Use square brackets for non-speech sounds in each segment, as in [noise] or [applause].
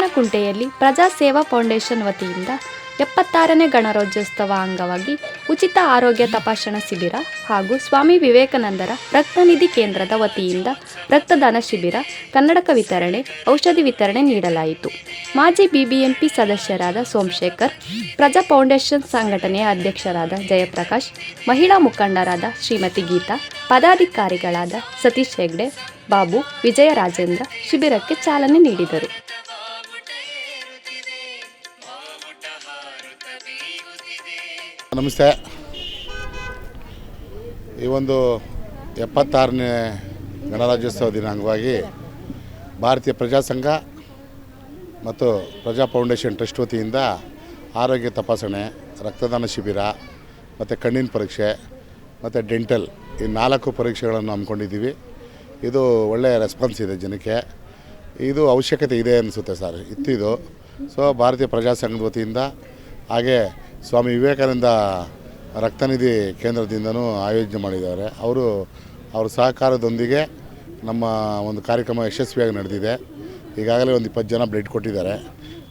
ಕೋಣನಕುಂಟೆಯಲ್ಲಿ ಪ್ರಜಾ ಸೇವಾ ಫೌಂಡೇಶನ್ ವತಿಯಿಂದ ಎಪ್ಪತ್ತಾರನೇ ಗಣರಾಜ್ಯೋತ್ಸವ ಅಂಗವಾಗಿ ಉಚಿತ ಆರೋಗ್ಯ ತಪಾಸಣಾ ಶಿಬಿರ ಹಾಗೂ ಸ್ವಾಮಿ ವಿವೇಕಾನಂದರ ರಕ್ತನಿಧಿ ಕೇಂದ್ರದ ವತಿಯಿಂದ ರಕ್ತದಾನ ಶಿಬಿರ, ಕನ್ನಡಕ ವಿತರಣೆ, ಔಷಧಿ ವಿತರಣೆ ನೀಡಲಾಯಿತು. ಮಾಜಿ ಬಿಬಿಎಂಪಿ ಸದಸ್ಯರಾದ ಸೋಮಶೇಖರ್, ಪ್ರಜಾ ಫೌಂಡೇಶನ್ ಸಂಘಟನೆಯ ಅಧ್ಯಕ್ಷರಾದ ಜಯಪ್ರಕಾಶ್, ಮಹಿಳಾ ಮುಖಂಡರಾದ ಶ್ರೀಮತಿ ಗೀತಾ, ಪದಾಧಿಕಾರಿಗಳಾದ ಸತೀಶ್ ಹೆಗ್ಡೆ, ಬಾಬು ವಿಜಯ ರಾಜೇಂದ್ರ ಶಿಬಿರಕ್ಕೆ ಚಾಲನೆ ನೀಡಿದರು. ನಮಸ್ತೆ. ಈ ಒಂದು ಎಪ್ಪತ್ತಾರನೇ ಗಣರಾಜ್ಯೋತ್ಸವ ದಿನ ಅಂಗವಾಗಿ ಭಾರತೀಯ ಪ್ರಜಾಸಂಘ ಮತ್ತು ಪ್ರಜಾ ಫೌಂಡೇಶನ್ ಟ್ರಸ್ಟ್ ವತಿಯಿಂದ ಆರೋಗ್ಯ ತಪಾಸಣೆ, ರಕ್ತದಾನ ಶಿಬಿರ ಮತ್ತು ಕಣ್ಣಿನ ಪರೀಕ್ಷೆ ಮತ್ತು ಡೆಂಟಲ್ ಈ ನಾಲ್ಕು ಪರೀಕ್ಷೆಗಳನ್ನು ಹಮ್ಮಿಕೊಂಡಿದ್ದೀವಿ. ಇದು ಒಳ್ಳೆಯ ರೆಸ್ಪಾನ್ಸ್ ಇದೆ ಜನಕ್ಕೆ. ಇದು ಅವಶ್ಯಕತೆ ಇದೆ ಅನಿಸುತ್ತೆ ಸರ್ ಇತ್ತಿದು ಸೊ ಭಾರತೀಯ ಪ್ರಜಾಸಂಘದ ವತಿಯಿಂದ ಹಾಗೆ ಸ್ವಾಮಿ ವಿವೇಕಾನಂದ ರಕ್ತನಿಧಿ ಕೇಂದ್ರದಿಂದನೂ ಆಯೋಜನೆ ಮಾಡಿದ್ದಾರೆ. ಅವರು ಅವ್ರ ಸಹಕಾರದೊಂದಿಗೆ ನಮ್ಮ ಒಂದು ಕಾರ್ಯಕ್ರಮ ಯಶಸ್ವಿಯಾಗಿ ನಡೆದಿದೆ. ಈಗಾಗಲೇ ಒಂದು ಇಪ್ಪತ್ತು ಜನ ಬ್ಲಡ್ ಕೊಟ್ಟಿದ್ದಾರೆ.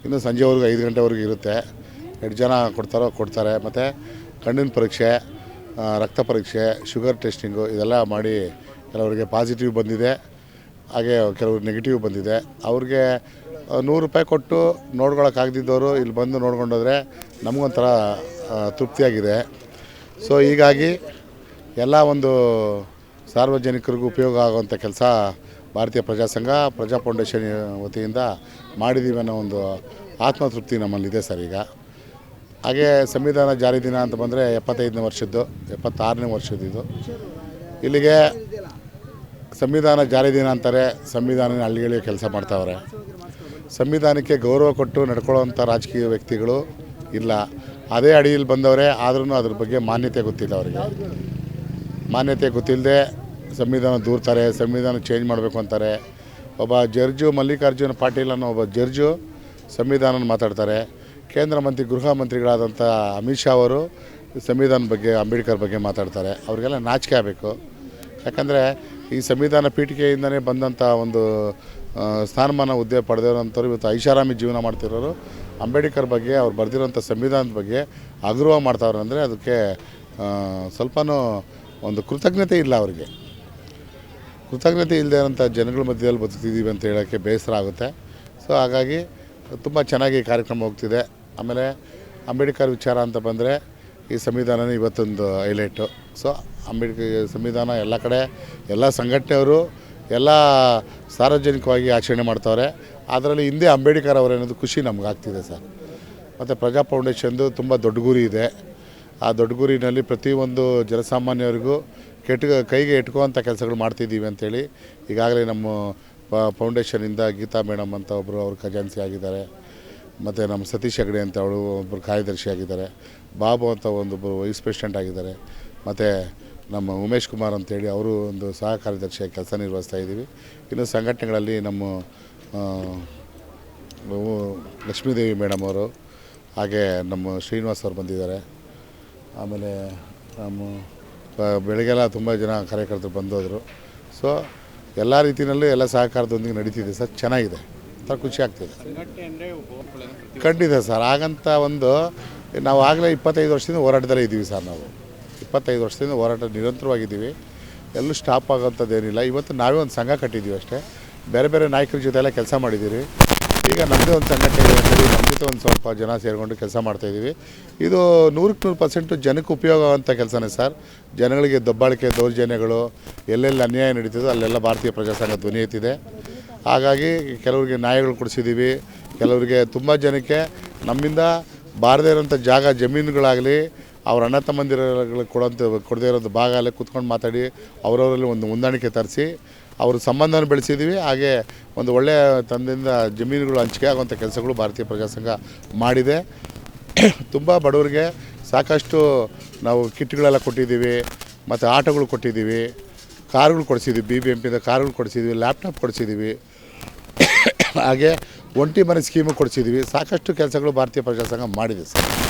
ಇನ್ನು ಸಂಜೆವರೆಗೂ ಐದು ಗಂಟೆವರೆಗೂ ಇರುತ್ತೆ. ಎಷ್ಟು ಜನ ಕೊಡ್ತಾರೋ ಕೊಡ್ತಾರೆ. ಮತ್ತು ಕಣ್ಣಿನ ಪರೀಕ್ಷೆ ರಕ್ತ ಪರೀಕ್ಷೆ, ಶುಗರ್ ಟೆಸ್ಟಿಂಗು ಇದೆಲ್ಲ ಮಾಡಿ ಕೆಲವರಿಗೆ ಪಾಸಿಟಿವ್ ಬಂದಿದೆ. ಹಾಗೆ ಕೆಲವರು ನೆಗೆಟಿವ್ ಬಂದಿದೆ. ಅವ್ರಿಗೆ ನೂರು ರೂಪಾಯಿ ಕೊಟ್ಟು ನೋಡ್ಕೊಳಕ್ಕಾಗದಿದ್ದವರು ಇಲ್ಲಿ ಬಂದು ನೋಡ್ಕೊಂಡೋದ್ರೆ ನಮಗೊಂಥರ ತೃಪ್ತಿಯಾಗಿದೆ. ಸೊ ಹೀಗಾಗಿ ಎಲ್ಲ ಒಂದು ಸಾರ್ವಜನಿಕರಿಗೂ ಉಪಯೋಗ ಆಗುವಂಥ ಕೆಲಸ ಭಾರತೀಯ ಪ್ರಜಾಸಂಘ ಪ್ರಜಾ ಫೌಂಡೇಶನ್ ವತಿಯಿಂದ ಮಾಡಿದ್ದೀವಿ ಅನ್ನೋ ಒಂದು ಆತ್ಮತೃಪ್ತಿ ನಮ್ಮಲ್ಲಿದೆ ಸರ್ ಈಗ. ಹಾಗೆ ಸಂವಿಧಾನ ಜಾರಿ ದಿನ ಅಂತ ಬಂದರೆ ಎಪ್ಪತ್ತೈದನೇ ವರ್ಷದ್ದು, ಎಪ್ಪತ್ತಾರನೇ ವರ್ಷದ್ದು ಇಲ್ಲಿಗೆ ಸಂವಿಧಾನ ಜಾರಿ ದಿನ ಅಂತಾರೆ ಸಂವಿಧಾನ ಹಳ್ಳಿಗಳಿಗೆ ಕೆಲಸ ಮಾಡ್ತಾವ್ರೆ. ಸಂವಿಧಾನಕ್ಕೆ ಗೌರವ ಕೊಟ್ಟು ನಡ್ಕೊಳ್ಳೋವಂಥ ರಾಜಕೀಯ ವ್ಯಕ್ತಿಗಳು ಇಲ್ಲ. ಅದೇ ಅಡಿಯಲ್ಲಿ ಬಂದವರೇ ಆದ್ರೂ ಅದ್ರ ಬಗ್ಗೆ ಮಾನ್ಯತೆ ಗೊತ್ತಿಲ್ಲ ಅವರಿಗೆ. ಮಾನ್ಯತೆ ಗೊತ್ತಿಲ್ಲದೆ ಸಂವಿಧಾನ ದೂರ್ತಾರೆ, ಸಂವಿಧಾನ ಚೇಂಜ್ ಮಾಡಬೇಕು ಅಂತಾರೆ. ಒಬ್ಬ ಜರ್ಜು ಮಲ್ಲಿಕಾರ್ಜುನ ಪಾಟೀಲ್ ಅನ್ನೋ ಒಬ್ಬ ಜರ್ಜು ಸಂವಿಧಾನ ಮಾತಾಡ್ತಾರೆ. ಕೇಂದ್ರ ಮಂತ್ರಿ, ಗೃಹ ಮಂತ್ರಿಗಳಾದಂಥ ಅಮಿತ್ ಶಾ ಅವರು ಸಂವಿಧಾನ ಬಗ್ಗೆ, ಅಂಬೇಡ್ಕರ್ ಬಗ್ಗೆ ಮಾತಾಡ್ತಾರೆ. ಅವರಿಗೆಲ್ಲ ನಾಚಿಕೆ ಆಗಬೇಕು. ಯಾಕಂದರೆ ಈ ಸಂವಿಧಾನ ಪೀಠಿಕೆಯಿಂದನೇ ಬಂದಂಥ ಒಂದು ಸ್ಥಾನಮಾನ ಹುದ್ದೆ ಪಡೆದಿರೋಂಥವ್ರು ಇವತ್ತು ಐಷಾರಾಮಿ ಜೀವನ ಮಾಡ್ತಿರೋರು. ಅಂಬೇಡ್ಕರ್ ಬಗ್ಗೆ ಅವ್ರು ಬರೆದಿರೋಂಥ ಸಂವಿಧಾನದ ಬಗ್ಗೆ ಆಗ್ರಹ ಮಾಡ್ತಾವ್ರೆ ಅಂದರೆ ಅದಕ್ಕೆ ಸ್ವಲ್ಪ ಒಂದು ಕೃತಜ್ಞತೆ ಇಲ್ಲ ಅವರಿಗೆ. ಕೃತಜ್ಞತೆ ಇಲ್ಲದೆ ಇರೋಂಥ ಜನಗಳ ಮಧ್ಯದಲ್ಲಿ ಬದುಕ್ತಿದ್ದೀವಿ ಅಂತ ಹೇಳೋಕ್ಕೆ ಬೇಸರ ಆಗುತ್ತೆ. ಸೊ ಹಾಗಾಗಿ ತುಂಬ ಚೆನ್ನಾಗಿ ಕಾರ್ಯಕ್ರಮ ಹೋಗ್ತಿದೆ. ಆಮೇಲೆ ಅಂಬೇಡ್ಕರ್ ವಿಚಾರ ಅಂತ ಬಂದರೆ ಈ ಸಂವಿಧಾನನೇ ಇವತ್ತೊಂದು ಹೈಲೈಟು. ಸೊ ಅಂಬೇಡ್ಕರ್ ಸಂವಿಧಾನ ಎಲ್ಲ ಕಡೆ ಎಲ್ಲ ಸಂಘಟನೆಯವರು ಎಲ್ಲ ಸಾರ್ವಜನಿಕವಾಗಿ ಆಚರಣೆ ಮಾಡ್ತವ್ರೆ. ಅದರಲ್ಲಿ ಹಿಂದೆ ಅಂಬೇಡ್ಕರ್ ಅವರೇನೋದು ಖುಷಿ ನಮಗಾಗ್ತಿದೆ ಸರ್. ಮತ್ತು ಪ್ರಜಾ ಫೌಂಡೇಶನ್ದು ತುಂಬ ದೊಡ್ಡ ಗುರಿ ಇದೆ. ಆ ದೊಡ್ಡ ಗುರಿನಲ್ಲಿ ಪ್ರತಿಯೊಂದು ಜನಸಾಮಾನ್ಯರಿಗೂ ಕೆಟ್ಟ ಕೈಗೆ ಎಟ್ಕೋವಂಥ ಕೆಲಸಗಳು ಮಾಡ್ತಿದ್ದೀವಿ ಅಂಥೇಳಿ ಈಗಾಗಲೇ ನಮ್ಮ ಫೌಂಡೇಶನಿಂದ ಗೀತಾ ಮೇಡಮ್ ಅಂತ ಒಬ್ಬರು ಅವರು ಖಜಾನ್ಸಿ ಆಗಿದ್ದಾರೆ. ಮತ್ತು ನಮ್ಮ ಸತೀಶ್ ಹೆಗಡೆ ಅಂತ ಅವಳು ಒಬ್ಬರು ಕಾರ್ಯದರ್ಶಿ ಆಗಿದ್ದಾರೆ. ಬಾಬು ಅಂತ ಒಂದೊಬ್ಬರು ವೈಸ್ ಪ್ರೆಸಿಡೆಂಟ್ ಆಗಿದ್ದಾರೆ. ಮತ್ತು ನಮ್ಮ ಉಮೇಶ್ ಕುಮಾರ್ ಅಂತೇಳಿ ಅವರು ಒಂದು ಸಹ ಕಾರ್ಯದರ್ಶಿಯಾಗಿ ಕೆಲಸ ನಿರ್ವಹಿಸ್ತಾ ಇದ್ದೀವಿ. ಇನ್ನು ಸಂಘಟನೆಗಳಲ್ಲಿ ನಮ್ಮ ಲಕ್ಷ್ಮೀದೇವಿ ಮೇಡಮ್ ಅವರು ಹಾಗೆ ನಮ್ಮ ಶ್ರೀನಿವಾಸ್ ಅವರು ಬಂದಿದ್ದಾರೆ. ಆಮೇಲೆ ನಮ್ಮ ಬೆಳಗ್ಗೆಲ್ಲ ತುಂಬ ಜನ ಕಾರ್ಯಕರ್ತರು ಬಂದೋದರು. ಸೊ ಎಲ್ಲ ರೀತಿಯಲ್ಲೂ ಎಲ್ಲ ಸಹಕಾರದೊಂದಿಗೆ ನಡೀತಿದೆ ಸರ್. ಚೆನ್ನಾಗಿದೆ. ಒಂಥರ ಖುಷಿ ಆಗ್ತಿದೆ. ಖಂಡಿತ ಸರ್. ಹಾಗಂತ ಒಂದು ನಾವು ಆಗಲೇ ಇಪ್ಪತ್ತೈದು ವರ್ಷದಿಂದ ಹೋರಾಟದಲ್ಲೇ ಇದ್ದೀವಿ ಸರ್ ನಾವು. ಇಪ್ಪತ್ತೈದು ವರ್ಷದಿಂದ ಹೋರಾಟ ನಿರಂತರವಾಗಿದ್ದೀವಿ. ಎಲ್ಲೂ ಸ್ಟಾಪ್ ಆಗೋಂಥದ್ದೇನಿಲ್ಲ ಇವತ್ತು ನಾವೇ ಒಂದು ಸಂಘ ಕಟ್ಟಿದ್ದೀವಿ ಅಷ್ಟೇ. ಬೇರೆ ಬೇರೆ ನಾಯಕರ ಜೊತೆ ಎಲ್ಲ ಕೆಲಸ ಮಾಡಿದ್ದೀರಿ. ಈಗ ನಮ್ಮದೇ ಒಂದು ಸಂಘಟನೆ ಅಂತೇಳಿ ನಮ್ಮ ಒಂದು ಸ್ವಲ್ಪ ಜನ ಸೇರಿಕೊಂಡು ಕೆಲಸ ಮಾಡ್ತಾಯಿದ್ದೀವಿ ಇದು ನೂರಕ್ಕೆ ನೂರು ಪರ್ಸೆಂಟು ಜನಕ್ಕೆ ಉಪಯೋಗ ಆಗುವಂಥ ಕೆಲಸನೇ ಸರ್. ಜನಗಳಿಗೆ ದಬ್ಬಾಳಿಕೆ, ದೌರ್ಜನ್ಯಗಳು, ಎಲ್ಲೆಲ್ಲಿ ಅನ್ಯಾಯ ನಡೀತದೋ ಅಲ್ಲೆಲ್ಲ ಭಾರತೀಯ ಪ್ರಜಾಸಂಘ ಧ್ವನಿ ಎತ್ತಿದೆ. ಹಾಗಾಗಿ ಕೆಲವರಿಗೆ ನ್ಯಾಯಗಳು ಕೊಡಿಸಿದ್ದೀವಿ. ಕೆಲವರಿಗೆ ತುಂಬ ಜನಕ್ಕೆ ನಮ್ಮಿಂದ ಬಾರದೇ ಇರೋಂಥ ಜಾಗ ಜಮೀನುಗಳಾಗಲಿ ಅವ್ರ ಅಣ್ಣ ತಮ್ಮಂದಿರಗಳು ಕೊಡೋಂಥ ಕೊಡದೇ ಇರೋದು ಭಾಗ ಅಲ್ಲೇ ಕೂತ್ಕೊಂಡು ಮಾತಾಡಿ ಅವರವರಲ್ಲಿ ಒಂದು ಹೊಂದಾಣಿಕೆ ತರಿಸಿ ಅವ್ರ ಸಂಬಂಧನ ಬೆಳೆಸಿದ್ದೀವಿ. ಹಾಗೆ ಒಂದು ಒಳ್ಳೆಯ ತಂದೆಯಿಂದ ಜಮೀನುಗಳು ಹಂಚಿಕೆ ಆಗುವಂಥ ಕೆಲಸಗಳು ಭಾರತೀಯ ಪ್ರಜಾಸಂಘ ಮಾಡಿದೆ. [coughs] ತುಂಬ ಬಡವರಿಗೆ ಸಾಕಷ್ಟು ನಾವು ಕಿಟ್ಗಳೆಲ್ಲ ಕೊಟ್ಟಿದ್ದೀವಿ, ಮತ್ತು ಆಟೋಗಳು ಕೊಟ್ಟಿದ್ದೀವಿ, ಕಾರುಗಳು ಕೊಡಿಸಿದ್ದೀವಿ ಬಿ ಬಿ ಎಂ ಪಿಯಿಂದ ಕಾರುಗಳು ಕೊಡಿಸಿದ್ದೀವಿ ಲ್ಯಾಪ್ಟಾಪ್ ಕೊಡಿಸಿದ್ದೀವಿ. [coughs] ಹಾಗೆ ಒಂಟಿ ಮನೆ ಸ್ಕೀಮು ಕೊಡಿಸಿದ್ದೀವಿ. ಸಾಕಷ್ಟು ಕೆಲಸಗಳು ಭಾರತೀಯ ಪ್ರಜಾಸಂಘ ಮಾಡಿದೆ ಸರ್.